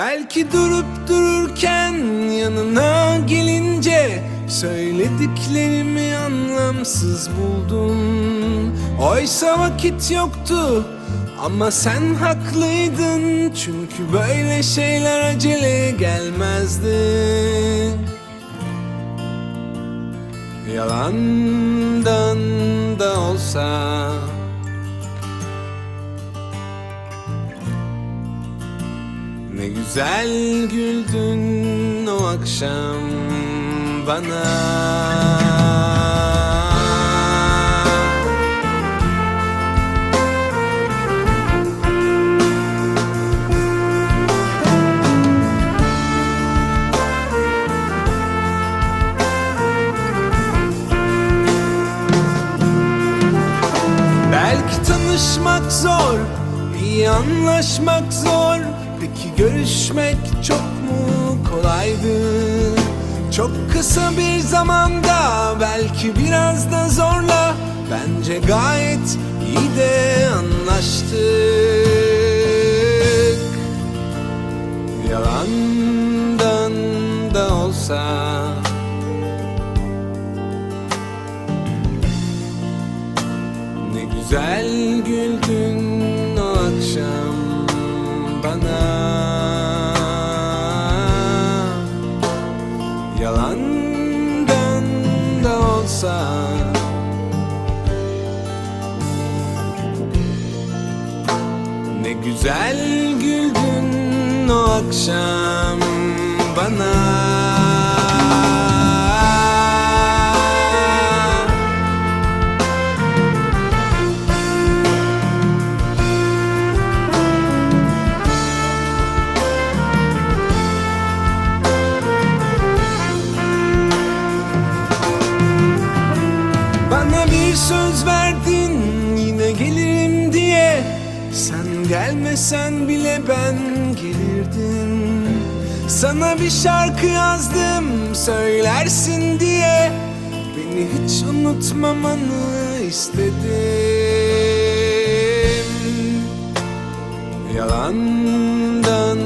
Belki durup dururken yanına gelince Söylediklerimi anlamsız buldum. Oysa vakit yoktu ama sen haklıydın. Çünkü böyle şeyler acele gelmezdi. Yalandan da olsa güzel güldün o akşam bana. Belki tanışmak zor, iyi anlaşmak zor Peki görüşmek çok mu kolaydı? Çok kısa bir zamanda belki biraz da zorla Bence gayet iyi de anlaştık Yalandan da olsa Ne güzel güldün o akşam bana bir söz verdin yine gelirim diye. Sen gelmesen bile ben gelirdim. Sana bir şarkı yazdım söylersin diye. Beni hiç unutmamanı istedim. Yalandan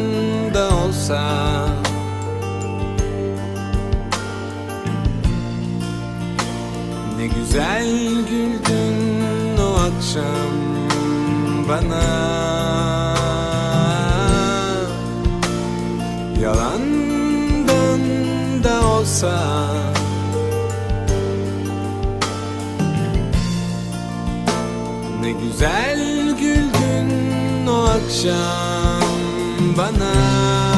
da olsa güzel güldün o akşam bana. Yalandan da olsa. Ne güzel güldün o akşam bana